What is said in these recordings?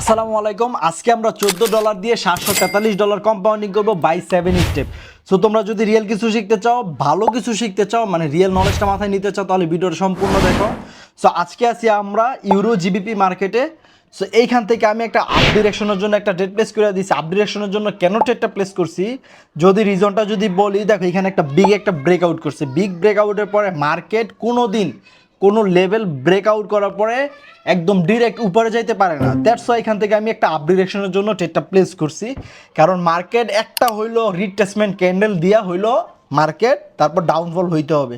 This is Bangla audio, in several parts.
আসসালামু আলাইকুম। আজকে আমরা চোদ্দ ডলার দিয়ে সাতশো তেতাল্লিশ ডলার কম্পাউন্ডিং করব বাই সেভেন স্টেপ সো তোমরা যদি রিয়েল কিছু শিখতে চাও, ভালো কিছু শিখতে চাও মানে রিয়েল নলেজটা মাথায় নিতে চাও, তাহলে ভিডিওটা সম্পূর্ণ দেখো। সো আজকে আছি আমরা ইউরো জিবিপি মার্কেটে সো এইখান থেকে আমি একটা আপ ডিরেকশনের জন্য একটা ডেট প্লেস করে দিয়েছি আপ ডিরেকশনের জন্য কেন ট্রেডটা প্লেস করছি? যদি রিজনটা যদি বলি, দেখো এখানে একটা বিগ একটা ব্রেকআউট করছে। বিগ ব্রেকআউটের পরে মার্কেট কোনো দিন কোনো লেভেল ব্রেকআউট করার পরে একদম ডিরেক্ট উপরে যাইতে পারে না। দ্যাটস ওয়াই এখান থেকে আমি একটা আপ ডিরেকশনের জন্য ট্রেডটা প্লেস করছি। কারণ মার্কেট একটা হইল রিট্রেসমেন্ট ক্যান্ডেল দিয়া হইল মার্কেট তারপর ডাউনফল হইতে হবে।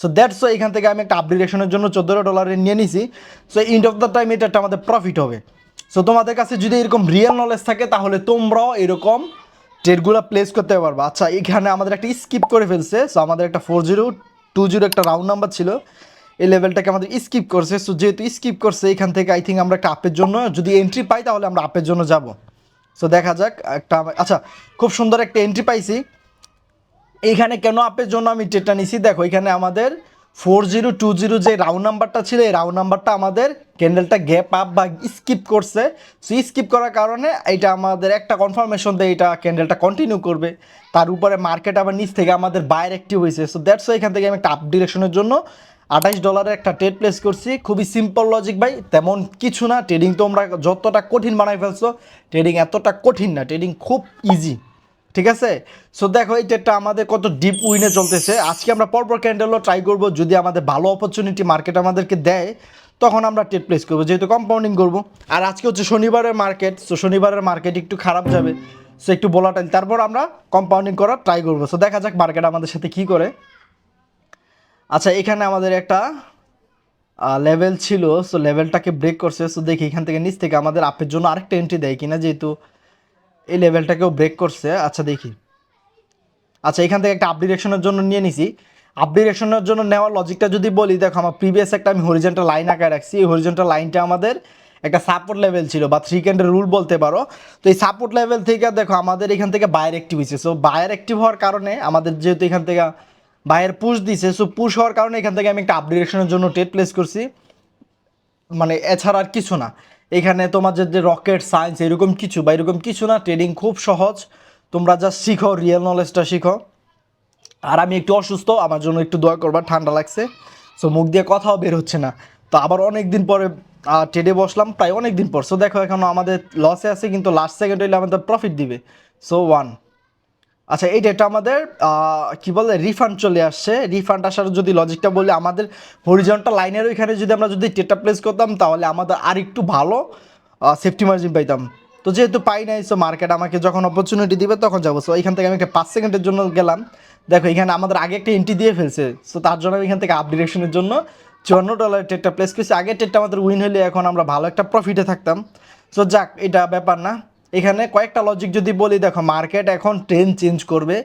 সো দ্যাটস ওয়াই এখান থেকে আমি একটা আপ ডিরেকশনের জন্য চোদ্দ ডলারে নিয়ে নিছি। So end of the time এটা একটা আমাদের প্রফিট হবে। সো তোমাদের কাছে যদি এরকম রিয়েল নলেজ থাকে, তাহলে তোমরাও এরকম ট্রেডগুলো প্লেস করতে পারবে। আচ্ছা এখানে আমাদের একটা স্কিপ করে ফেলছে। সো আমাদের একটা ফোর জিরো টু জিরো একটা রাউন্ড নাম্বার ছিল। এই লেভেলটাকে আমাদের স্কিপ করছে। সো যেহেতু স্কিপ করছে, এখান থেকে আই থিঙ্ক আমরা একটা আপের জন্য, যদি এন্ট্রি পাই তাহলে আমরা আপের জন্য যাব। সো দেখা যাক, একটা আচ্ছা খুব সুন্দর একটা এন্ট্রি পাইছি। এইখানে কেন আপের জন্য আমি ট্রেডটা নিছি? দেখো, এখানে আমাদের ফোর জিরো টু জিরো যে রাউন্ড নাম্বারটা ছিল, এই রাউন্ড নাম্বারটা আমাদের ক্যান্ডেলটা গ্যাপ আপ বা স্কিপ করছে। সো স্কিপ করার কারণে এটা আমাদের একটা কনফার্মেশন দেয় এটা ক্যান্ডেলটা কন্টিনিউ করবে। তার উপরে মার্কেট আবার নিচ থেকে আমাদের বাইর অ্যাক্টিভ হয়েছে। সো দ্যাটস এখান থেকে আমি একটা আপ ডিরেকশনের জন্য আঠাইশ ডলারের একটা ট্রেড প্লেস করছি। খুবই সিম্পল লজিক ভাই, তেমন কিছু না। ট্রেডিং তোমরা যতটা কঠিন বানাই ফেলছো ট্রেডিং এতটা কঠিন না। ট্রেডিং খুব ইজি ঠিক আছে? সো দেখো, এই ট্রেডটা আমাদের কত ডিপ উইনে চলতেছে। আজকে আমরা পরপর ক্যান্ডেলও ট্রাই করব। যদি আমাদের ভালো অপরচুনিটি মার্কেট আমাদেরকে দেয়, তখন আমরা ট্রেড প্লেস করব। যেহেতু কম্পাউন্ডিং করব। আর আজকে হচ্ছে শনিবারের মার্কেট সো শনিবারের মার্কেট একটু খারাপ যাবে। সো একটু ভোলাটাইল তারপর আমরা কম্পাউন্ডিং করার ট্রাই করব। সো দেখা যাক মার্কেট আমাদের সাথে কি করে। আচ্ছা এখানে আমাদের একটা লেভেল ছিল সো লেভেলটাকে ব্রেক করছে সো দেখি এখান থেকে নিচ থেকে আমাদের আপের জন্য আরেকটা এন্ট্রি দেয় কিনা, যেহেতু এই লেভেলটাকেও ব্রেক করছে। আচ্ছা দেখি। আচ্ছা এখান থেকে একটা আপ ডিরেকশনের জন্য নিয়ে নিছি। আপ ডিরেকশনের জন্য নেওয়ার লজিকটা যদি বলি, দেখো, আমার প্রিভিয়াস একটা আমি হরিজেন্টাল লাইন আঁকায় রাখছি। এই হরিজেন্টাল লাইনটা আমাদের একটা সাপোর্ট লেভেল ছিল, বা থ্রি ক্যান্ডের রুল বলতে পারো। তো এই সাপোর্ট লেভেল থেকে, দেখো, আমাদের এখান থেকে বায়ার অ্যাক্টিভ হয়েছে। সো বায়ার অ্যাক্টিভ হওয়ার কারণে আমাদের যেহেতু এখান থেকে বায়ের পুশ দিছে সো পুশ হওয়ার কারণে এখান থেকে আমি একটা আপ ডিরেকশনের জন্য টেট প্লেস করছি। মানে এছাড়া আর কিছু না। এখানে তোমার যে রকেট সায়েন্স এরকম কিছু বা এরকম কিছু না ট্রেডিং খুব সহজ। তোমরা যা শিখো রিয়েল নলেজটা শিখো। আর আমি একটু অসুস্থ, আমার জন্য একটু দয়া করবা, ঠান্ডা লাগছে। সো মুখ দিয়ে কথাও বের হচ্ছে না। তো আবার অনেক দিন পরে ট্রেডে বসলাম, প্রায় অনেক দিন পর। সো দেখো, এখনও আমাদের লসে আছে, কিন্তু লাস্ট সেকেন্ড হইলে আমাদের প্রফিট দিবে। সো ওয়ান আচ্ছা এই ডেটা আমাদের কি বলে রিফান্ড চলে আসছে। রিফান্ড আসার যদি লজিকটা বলি, আমাদের হরিজনটা লাইনের ওইখানে যদি আমরা যদি ডেটা প্লেস করতাম, তাহলে আমাদের আর একটু ভালো সেফটি মার্জিন পাইতাম। তো যেহেতু পাই নাই সো মার্কেট আমাকে যখন অপরচুনিটি দিবে, তখন যাব। সো এখান থেকে আমি একটা পাঁচ সেকেন্ডের জন্য গেলাম। দেখো, এখানে আমাদের আগে একটা এন্ট্রি দিয়ে ফেলছে। সো তার জন্য আমি এখান থেকে আপ ডিরেকশনের জন্য চুয়ান্ন ডলারের টেটটা প্লেস করছি। আগের টেটটা আমাদের উইন হলে এখন আমরা ভালো একটা প্রফিটে থাকতাম। সো যাক, এটা ব্যাপার না। এখানে কয়েকটা লজিক যদি বলি, দেখো মার্কেট এখন ট্রেন চেঞ্জ করবে।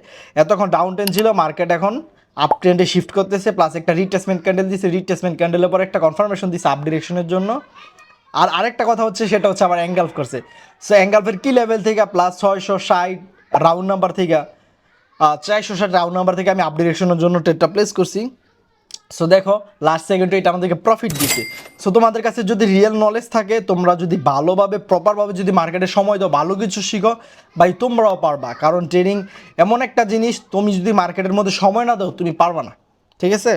এতক্ষণ ডাউন ট্রেন ছিল মার্কেট এখন আপ ট্রেন্ডে শিফট করতেছে প্লাস একটা রিটেসমেন্ট ক্যান্ডেল দিছে রিটেসমেন্ট ক্যান্ডেলের পর একটা কনফার্মেশন দিছে আপ ডিরেকশনের জন্য। আর আরেকটা কথা হচ্ছে, সেটা হচ্ছে আবার অ্যাঙ্গালফ করছে। সো অ্যাঙ্গালফের কী লেভেল থেকে? প্লাস ছয়শো ষাট রাউন্ড নাম্বার থেকে। চারশো ষাট রাউন্ড নাম্বার থেকে আমি আপ ডিরেকশনের জন্য ট্রেডটা প্লেস করছি। সো দেখো লাস্ট সেকেন্ডে এটা আমাদেরকে প্রফিট দিচ্ছে সো তোমাদের কাছে যদি রিয়েল নলেজ থাকে, তোমরা যদি ভালোভাবে প্রপারভাবে যদি মার্কেটে সময় দাও, ভালো কিছু শিখো, ভাই, তোমরাও পারবা। কারণ ট্রেডিং এমন একটা জিনিস, তুমি যদি মার্কেটের মধ্যে সময় না দাও, তুমি পারবা না। ঠিক আছে?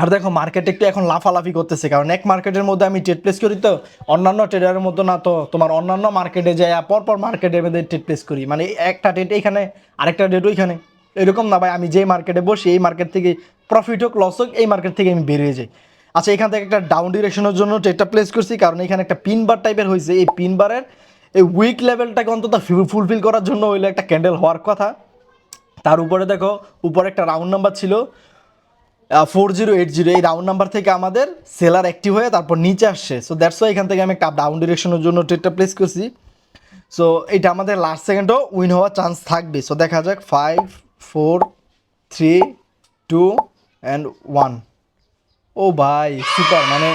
আর দেখো মার্কেট একটু এখন লাফালাফি করতেছে। কারণ এক মার্কেটের মধ্যে আমি ট্রেড প্লেস করি তো, অন্যান্য ট্রেডারের মতো না তো, তোমার অন্যান্য মার্কেটে যাই পরপর মার্কেটের মধ্যে ট্রেড প্লেস করি। মানে একটা ট্রেড এইখানে, আরেকটা ট্রেড ওইখানে। এরকম না ভাই, আমি যেই মার্কেটে বসি, এই মার্কেট থেকে প্রফিট হোক লস হোক, এই মার্কেট থেকে আমি বেরিয়ে যাই। আচ্ছা এখান থেকে একটা ডাউন ডিরেকশনের জন্য ট্রেডটা প্লেস করছি, কারণ এখানে একটা পিন বার টাইপের হয়েছে। এই পিন বারের এই উইক লেভেলটাকে অন্তত ফুলফিল করার জন্য হইলে একটা ক্যান্ডেল হওয়ার কথা। তার উপরে দেখো, উপরে একটা রাউন্ড নাম্বার ছিল ফোর জিরো এইট জিরো এই রাউন্ড নাম্বার থেকে আমাদের সেলার অ্যাক্টিভ হয়ে তারপর নিচে আসছে। সো দ্যাটস ওয়াই এখান থেকে আমি একটা ডাউন ডিরেকশনের জন্য ট্রেডটা প্লেস করছি। সো এটা আমাদের লাস্ট সেকেন্ডও উইন হওয়ার চান্স থাকবে। সো দেখা যাক five four three two and one ও ভাই সুপার মানে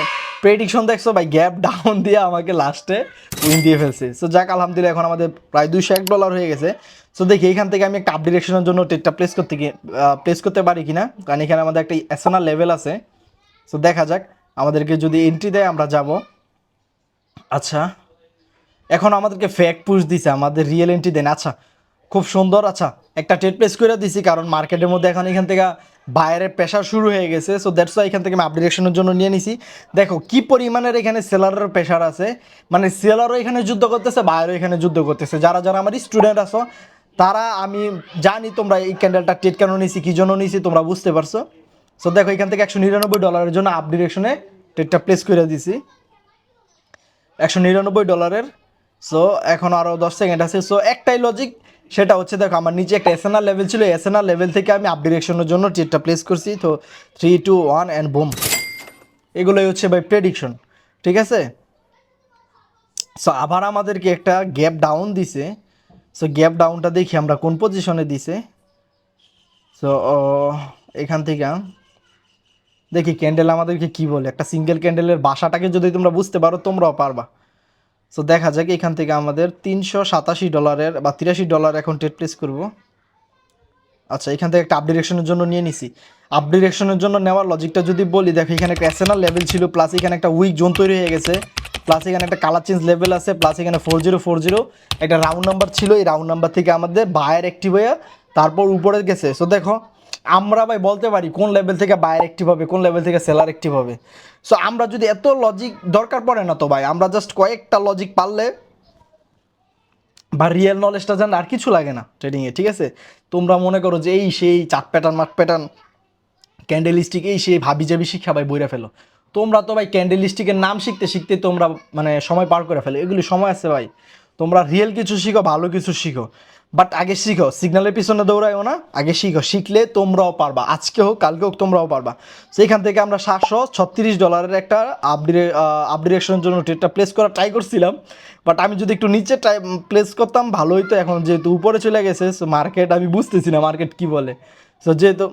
প্রেডিকশন দেখছ ভাই গ্যাপ ডাউন দিয়ে আমাকে লাস্টে উইন দিয়ে ফেলছে। সো যাক, আলহামদুলিল্লাহ, এখন আমাদের প্রায় দুইশো এক ডলার হয়ে গেছে। সো দেখি, এখান থেকে আমি আপ ডিরেকশনের জন্য টেটটা প্লেস করতে প্লেস করতে পারি কিনা? কারণ এখানে আমাদের একটা এসোনাল লেভেল আছে। সো দেখা যাক, আমাদেরকে যদি এন্ট্রি দেয়, আমরা যাব। আচ্ছা এখন আমাদেরকে ফ্যাক পুশ দিছে, আমাদের রিয়েল এন্ট্রি দেন। আচ্ছা খুব সুন্দর। আচ্ছা একটা ট্রেড প্লেস করে দিছি, কারণ মার্কেটের মধ্যে এখন এখান থেকে বাইরের প্রেশার শুরু হয়ে গেছে সো দ্যাটস ওয়াই এখান থেকে আমি আপডেটেশনের জন্য নিয়ে নিছি। দেখো, কি পরিমাণের এখানে সেলারের প্রেশার আছে? মানে সেলারও এখানে যুদ্ধ করতেছে বাইরেও এখানে যুদ্ধ করতেছে। যারা যারা আমার স্টুডেন্ট আছো, তারা, আমি জানি তোমরা এই ক্যান্ডেলটা ট্রেড কেন নিছি, কী জন্য নিছি, তোমরা বুঝতে পারছ? সো দেখো, এখান থেকে একশো নিরানব্বই ডলারের জন্য আপ ট্রেডটা প্লেস করে দিছি। একশো নিরানব্বই ডলারের সো এখন আরও দশ সেকেন্ড আছে। সো একটাই লজিক সেটা হচ্ছে, দেখো, আমার নিচে একটা এসএনআর লেভেল ছিল। এসএনআর লেভেল থেকে আমি আপ ডিরেকশনের জন্য ট্রেডটা প্লেস করছি। তো three two one and boom এগুলোই হচ্ছে ভাই প্রেডিকশন ঠিক আছে? সো আবার আমাদেরকে একটা গ্যাপ ডাউন দিছে। সো গ্যাপ ডাউনটা দেখি আমরা কোন পজিশনে দিছে। সো এখান থেকে দেখি ক্যান্ডেল আমাদেরকে কি বলে। একটা সিঙ্গেল ক্যান্ডেলের বাসাটাকে যদি তোমরা বুঝতে পারো, তোমরাও পারবা। সো দেখা যাক এখান থেকে আমাদের তিনশো সাতাশি ডলারের বা তিরাশি ডলার এখন ট্রেড প্লেস করব। আচ্ছা এখান থেকে একটা আপ ডিরেকশনের জন্য নিয়ে নিছি। আপ ডিরেকশনের জন্য নেওয়ার লজিকটা যদি বলি, দেখো এখানে একটা এসএনআর লেভেল ছিল প্লাস এখানে একটা উইক জোন তৈরি হয়ে গেছে প্লাস এখানে একটা কালার চেঞ্জ লেভেল আছে প্লাস এখানে ফোর জিরো ফোর জিরো একটা রাউন্ড নাম্বার ছিল, এই রাউন্ড নাম্বার থেকে আমাদের বায়ার অ্যাক্টিভ হয়ে তারপর উপরে গেছে। সো দেখো আমরা ভাই বলতে পারি কোন লেভেল থেকে বায়ার অ্যাক্টিভ হবে, কোন লেভেল থেকে সেলার অ্যাক্টিভ হবে। সো আমরা যদি এত লজিক দরকার পড়ে না তো ভাই, আমরা জাস্ট কয়েকটা লজিক পারলে বা রিয়েল নলেজটা জান আর কিছু লাগে না ট্রেডিংয়ে ঠিক আছে? তোমরা মনে করো যে এই সেই চাট প্যাটার্ন মাট প্যাটার্ন ক্যান্ডেলিস্টিক এই সেই ভাবি যাবি শিক্ষা ভাই বইরা ফেলো। তোমরা তো ভাই ক্যান্ডেলিস্টিকের নাম শিখতে শিখতে তোমরা মানে সময় পার করে ফেলো। এগুলি সময় আছে ভাই। তোমরা রিয়েল কিছু শিখো, ভালো কিছু শিখো। বাট আগে শিখো সিগনালের পিছনে দৌড়াইও না। আগে শিখো, শিখলে তোমরাও পারবা। আজকে হোক, কালকে হোক, তোমরাও পারবা। সেইখান থেকে আমরা সাতশো ছত্রিশ ডলারের একটা আপডিরে আপডিরেকশনের জন্য ট্রেডটা প্লেস করা ট্রাই করছিলাম। বাট আমি যদি একটু নিচে ট্রাই প্লেস করতাম, ভালোই তো। এখন যেহেতু উপরে চলে গেছে সো মার্কেট আমি বুঝতেছি না মার্কেট কি বলে। সো যেহেতু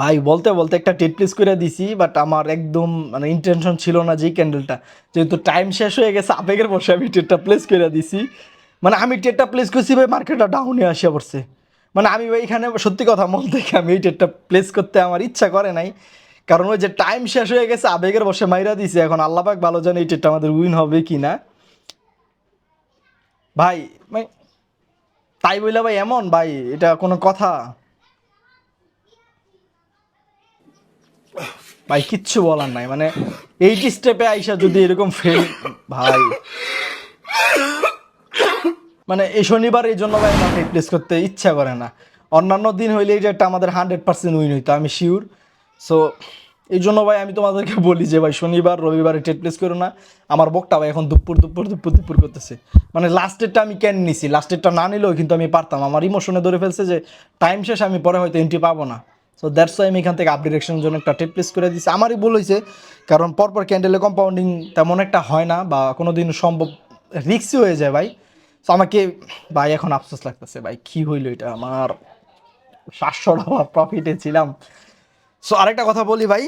ভাই, বলতে বলতে একটা টেট প্লেস করে দিছি বাট আমার একদম মানে ইন্টেনশন ছিল না যে ক্যান্ডেলটা যেহেতু টাইম শেষ হয়ে গেছে, আবেগের বসে আমি টেটটা প্লেস করে দিছি। মানে আমি টেটটা প্লেস করছি ভাই মার্কেটটা ডাউনে আসিয়া পড়ছে। মানে আমি ভাই এখানে সত্যি কথা মন থেকে আমি এই টেটটা প্লেস করতে আমার ইচ্ছা করে নাই। কারণ ওই যে টাইম শেষ হয়ে গেছে, আবেগের বসে মাইরা দিছে। এখন আল্লাপাক ভালো জানে এই টেটটা আমাদের উইন হবে কি না। ভাই ভাই তাই বইলা ভাই এমন ভাই, এটা কোনো কথা? ভাই, কিচ্ছু বলার নাই। মানে এইট স্টেপে আইসা যদি এরকম ফেল ভাই। মানে এই শনিবার এই জন্য ভাই আমার রিপ্লেস করতে ইচ্ছা করে না। অন্যান্য দিন হইলে এই একটা আমাদের হান্ড্রেড পার্সেন্ট উইন হইতো, আমি শিওর সো এই জন্য ভাই আমি তোমাদেরকে বলি যে ভাই, শনিবার, রবিবারে ট্রেড প্লেস করো না। আমার বকটা ভাই এখন দুপুর দুপুর দুপুর দুপুর করতেছে। মানে লাস্টেরটা আমি কেন নিছি? লাস্টেরটা না নিলেও কিন্তু আমি পারতাম। আমার ইমোশনে ধরে ফেলছে যে টাইম শেষ আমি পরে হয়তো এন্ট্রি পাবো না। সো দ্যাটস ওয়াই আমি এখান থেকে আপ ডিরেকশনের জন্য একটা টেপ প্লেস করে দিচ্ছি আমারই ভুল হয়েছে কারণ পরপর ক্যান্ডেলে কম্পাউন্ডিং তেমন একটা হয় না বা কোনো দিন সম্ভব রিক্সি হয়ে যায় ভাই। সো আমাকে, ভাই, এখন আফসোস লাগতেছে, ভাই, কী হইল এটা? আমার সাতশো ডলার প্রফিটে ছিলাম। সো আরেকটা কথা বলি, ভাই।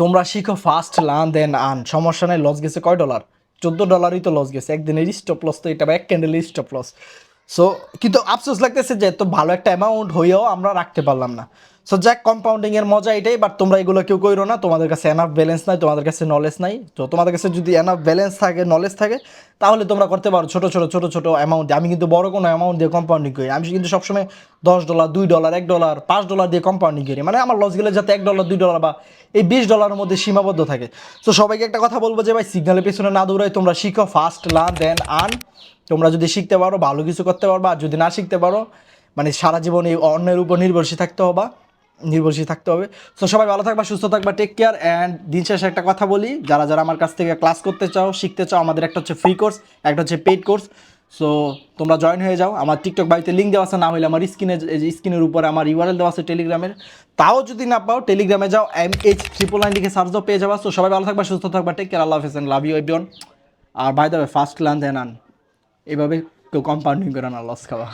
তোমরা শিখো ফার্স্ট লান দেন আন সমস্যা নেই লস গেছে কয় ডলার চোদ্দ ডলারই তো লস গেছে। একদিনের স্টপ লস তো এটা এক ক্যান্ডেলের স্টপ লস সো কিন্তু আফসোস লাগতেছে যে, এত ভালো একটা অ্যামাউন্ট হয়েও আমরা রাখতে পারলাম না। সো যাক কম্পাউন্ডিং এর মজা এটাই বাট তোমরা এগুলো কেউ করো না। তোমাদের কাছে এনাফ ব্যালেন্স নাই, তোমাদের কাছে নলেজ নাই। তো তোমাদের কাছে যদি এনাফ ব্যালেন্স থাকে নলেজ থাকে, তাহলে তোমরা করতে পারো ছোটো ছোটো ছোটো ছোটো অ্যামাউন্ট আমি কিন্তু বড় কোনো অ্যামাউন্ট দিয়ে কম্পাউন্ডিং করি আমি কিন্তু সবসময় দশ ডলার দুই ডলার এক ডলার পাঁচ ডলার দিয়ে কম্পাউন্ডিং করি। মানে আমার লস গেলে যাতে এক ডলার দুই ডলার বা এই বিশ ডলারের মধ্যে সীমাবদ্ধ থাকে। তো সবাইকে একটা কথা বলব যে, ভাই সিগন্যালের পেছনে না দৌড়াই তোমরা শিখো ফার্স্ট লার্ন দেন আন তোমরা যদি শিখতে পারো, ভালো কিছু করতে পারবা। আর যদি না শিখতে পারো মানে সারা জীবন এই অন্যের উপর নির্ভরশীল থাকতে হবা। নির্ভরশীল থাকতে হবে। তো সবাই ভালো থাকবা, সুস্থ থাকবা টেক কেয়ার অ্যান্ড দিন শেষে একটা কথা বলি, যারা যারা আমার কাছ থেকে ক্লাস করতে চাও, শিখতে চাও, আমাদের একটা হচ্ছে ফ্রি কোর্স একটা হচ্ছে পেইড কোর্স সো তোমরা জয়েন হয়ে যাও। আমার টিকটক বাড়িতে লিঙ্ক দেওয়া আছে, না হলে আমার স্ক্রিনে স্ক্রিনের উপরে আমার ইউআরএল দেওয়া আছে টেলিগ্রামের তাও যদি না পাও টেলিগ্রামে যাও এম এইচ ট্রিপল নাইন লিখে সার্চ দাও, পেয়ে যাবা। তো সবাই ভালো থাকবা, সুস্থ থাকবা টেক কেয়ার আল্লাহ হাফেজ লাভ ইউ এভিয়ন আর বাই দ্য ফার্স্ট লান দেন আন এভাবে কেউ কম্পাউন্ডিং করে না লস খাওয়া।